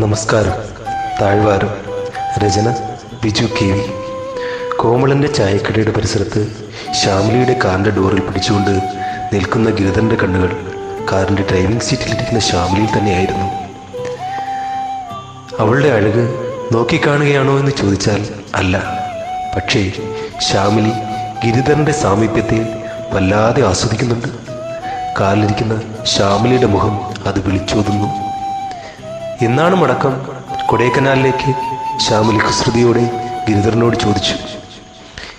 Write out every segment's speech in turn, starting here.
നമസ്കാരം. താഴ്വാരം. രചന Biju K V. കോമളന്റെ ചായക്കടയുടെ പരിസരത്ത് ശ്യാമിലിയുടെ കാറിന്റെ ഡോറിൽ പിടിച്ചുകൊണ്ട് നിൽക്കുന്ന ഗിരിധന്റെ കണ്ണുകൾ കാറിന്റെ ഡ്രൈവിംഗ് സീറ്റിലിരിക്കുന്ന ശ്യാമിലിയിൽ തന്നെയായിരുന്നു. അവളുടെ അഴക് നോക്കിക്കാണുകയാണോ എന്ന് ചോദിച്ചാൽ അല്ല. പക്ഷേ ശ്യാമിലി ഗിരിധരന്റെ സാമീപ്യത്തെ വല്ലാതെ ആസ്വദിക്കുന്നുണ്ട്. കാലിലിരിക്കുന്ന ശ്യാമിലിയുടെ മുഖം അത് വിളിച്ചോതുന്നു. എന്നാണ് മടക്കം? കൊടൈക്കനാലിലേക്ക് ശ്യാമിലി കുസൃതിയോടെ ഗിരിധരനോട് ചോദിച്ചു.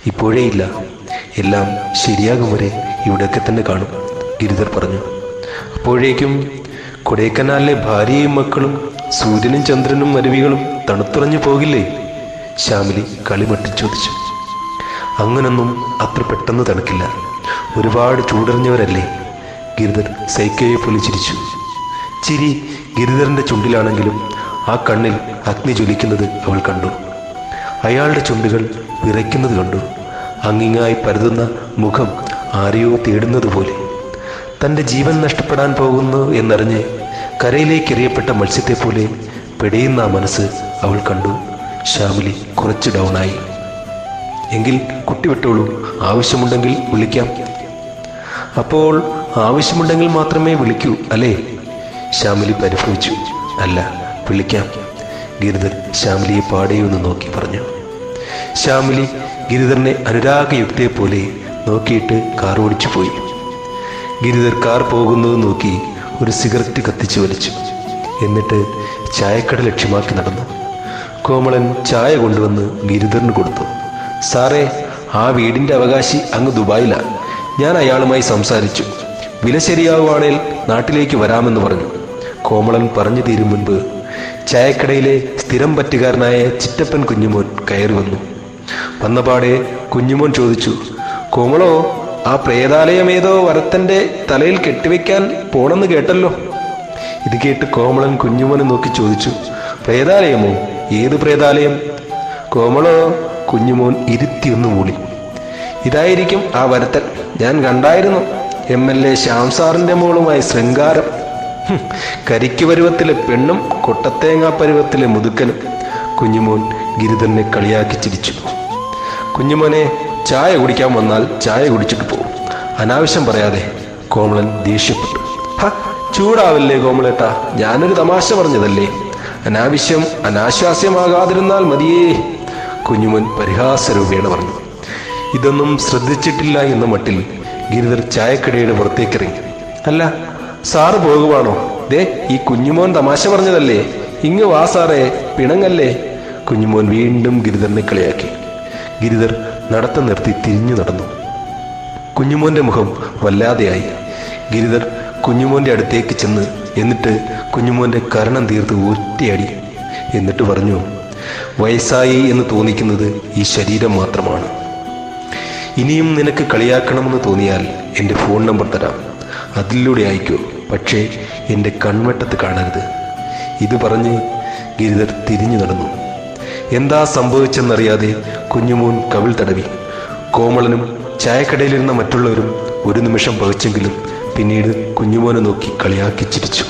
ഇപ്പോഴേ ഇല്ല. എല്ലാം ശരിയാകും വരെ ഇവിടെയൊക്കെ തന്നെ കാണും ഗിരിധർ പറഞ്ഞു. അപ്പോഴേക്കും കൊടൈക്കനാലിലെ ഭാര്യയും മക്കളും സൂര്യനും ചന്ദ്രനും അരുവികളും തണുത്തുറഞ്ഞു പോകില്ലേ? ശ്യാമിലി കളിമട്ടി ചോദിച്ചു. അങ്ങനൊന്നും അത്ര പെട്ടെന്ന് തണുക്കില്ല. ഒരുപാട് ചൂടറിഞ്ഞവരല്ലേ? ഗിരിധർ സൈക്കയെ പോലെ ചിരിച്ചു. ചിരി ഗിരിധരന്റെ ചുണ്ടിലാണെങ്കിലും ആ കണ്ണിൽ അഗ്നി ജ്വലിക്കുന്നത് അവൾ കണ്ടു. അയാളുടെ ചുണ്ടുകൾ വിറയ്ക്കുന്നത് കണ്ടു. അങ്ങിങ്ങായി പരതുന്ന മുഖം ആരെയോ തേടുന്നത് പോലെ. തന്റെ ജീവൻ നഷ്ടപ്പെടാൻ പോകുന്നു എന്നറിഞ്ഞ് കരയിലേക്ക് എറിയപ്പെട്ട മത്സ്യത്തെ പോലെ പിടയുന്ന മനസ്സ് അവൾ കണ്ടു. ശ്യാമിലി കുറച്ച് ഡൗണായി. എങ്കിൽ കുട്ടി വിട്ടോളൂ. ആവശ്യമുണ്ടെങ്കിൽ വിളിക്കാം. അപ്പോൾ ആവശ്യമുണ്ടെങ്കിൽ മാത്രമേ വിളിക്കൂ അല്ലേ? ശ്യാമിലി പരിഭവിച്ചു അല്ല വിളിക്കാം ഗിരിധർ ശ്യാമിലിയെ പാടെയൊന്ന് നോക്കി പറഞ്ഞു. ശ്യാമിലി ഗിരിധറിനെ അനുരാഗയുക്തയെപ്പോലെ നോക്കിയിട്ട് കാർ ഓടിച്ചു പോയി. ഗിരിധർ കാർ പോകുന്നത് നോക്കി ഒരു സിഗരറ്റ് കത്തിച്ചു വലിച്ചു. എന്നിട്ട് ചായക്കട ലക്ഷ്യമാക്കി നടന്നു. കോമളൻ ചായ കൊണ്ടുവന്ന് ഗിരിധറിന് കൊടുത്തു. സാറേ ആ വീടിന്റെ അവകാശി അങ്ങ് ദുബായിലാണ് ഞാൻ അയാളുമായി സംസാരിച്ചു. വില ശരിയാവുകയാണെങ്കിൽ നാട്ടിലേക്ക് വരാമെന്ന് പറഞ്ഞു. കോമളൻ പറഞ്ഞു തീരും മുൻപ് ചായക്കടയിലെ സ്ഥിരം പറ്റുകാരനായ ചിറ്റപ്പൻ കുഞ്ഞുമോൻ കയറി വന്നു. വന്നപാടെ കുഞ്ഞുമോൻ ചോദിച്ചു കോമളോ ആ പ്രേതാലയം ഏതോ വരത്തന്റെ തലയിൽ കെട്ടിവെക്കാൻ പോണെന്ന് കേട്ടല്ലോ? ഇത് കേട്ട് കോമളൻ കുഞ്ഞുമോനെ നോക്കി ചോദിച്ചു പ്രേതാലയമോ? ഏത് പ്രേതാലയം? കോമളോ കുഞ്ഞുമോൻ ഇരുത്തിയൊന്നു മൂളി ഇതായിരിക്കും ആ വരത്തൻ. ഞാൻ കണ്ടായിരുന്നു. എം എൽ എ ശ്യാം സാറിന്റെ മോളുമായി ശൃംഗാരം. കരിക്ക് പരുവത്തിലെ പെണ്ണും കൊട്ടത്തേങ്ങാ പരുവത്തിലെ മുതുക്കനും. കുഞ്ഞുമോൻ ഗിരിധനെ കളിയാക്കി ചിരിച്ചു. കുഞ്ഞുമോനെ ചായ കുടിക്കാൻ വന്നാൽ ചായ കുടിച്ചിട്ട് പോകും അനാവശ്യം പറയാതെ കോമളൻ ദേഷ്യപ്പെട്ടു. ഹ ചൂടാവില്ലേ കോമളേട്ടാ ഞാനൊരു തമാശ പറഞ്ഞതല്ലേ. അനാവശ്യം അനാശ്വാസ്യമാകാതിരുന്നാൽ മതിയേ കുഞ്ഞുമോൻ പരിഹാസരൂപേണ പറഞ്ഞു. ഇതൊന്നും ശ്രദ്ധിച്ചിട്ടില്ല എന്ന മട്ടിൽ ഗിരിധർ ചായക്കടയുടെ പുറത്തേക്കിറങ്ങി. അല്ല സാറ് പോകുവാണോ? ദേ ഈ കുഞ്ഞുമോൻ തമാശ പറഞ്ഞതല്ലേ? ഇങ്ങ് വാ സാറേ പിണങ്ങല്ലേ? കുഞ്ഞുമോൻ വീണ്ടും ഗിരിധറിനെ കളിയാക്കി. ഗിരിധർ നടത്തം നിർത്തി തിരിഞ്ഞു നടന്നു. കുഞ്ഞുമോന്റെ മുഖം വല്ലാതെയായി. ഗിരിധർ കുഞ്ഞുമോന്റെ അടുത്തേക്ക് ചെന്ന് എന്നിട്ട് കുഞ്ഞുമോന്റെ കരണം തീർത്ത് ഒറ്റയടി എന്നിട്ട് പറഞ്ഞു വയസ്സായി എന്ന് തോന്നിക്കുന്നത് ഈ ശരീരം മാത്രമാണ്. ഇനിയും നിനക്ക് കളിയാക്കണമെന്ന് തോന്നിയാൽ എന്റെ ഫോൺ നമ്പർ തരാം. അതിലൂടെ അയക്കൂ. പക്ഷേ എന്റെ കൺവെട്ടത്ത് കാണരുത്. ഇത് പറഞ്ഞ് ഗിരിധർ തിരിഞ്ഞു നടന്നു. എന്താ സംഭവിച്ചെന്നറിയാതെ കുഞ്ഞുമോൻ കവിൾ തടവി. കോമളനും ചായക്കടയിലിരുന്ന മറ്റുള്ളവരും ഒരു നിമിഷം പകച്ചെങ്കിലും പിന്നീട് കുഞ്ഞുമോനെ നോക്കി കളിയാക്കി ചിരിച്ചു.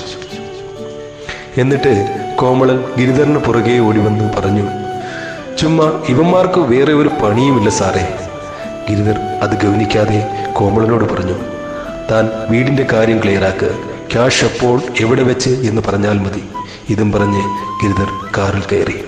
എന്നിട്ട് കോമളൻ ഗിരിധറിന് പുറകെ ഓടിവന്ന് പറഞ്ഞു ചുമ്മാ ഇവന്മാർക്ക് വേറെ ഒരു പണിയുമില്ല സാറേ. ഗിരിധർ അത് ഗൗനിക്കാതെ കോമളനോട് പറഞ്ഞു താൻ വീടിന്റെ കാര്യം ക്ലിയറാക്ക്. ക്യാഷ് എപ്പോൾ എവിടെ വെച്ച് എന്ന് പറഞ്ഞാൽ മതി. ഇതും പറഞ്ഞ് ഗിരിധർ കാറിൽ കയറി.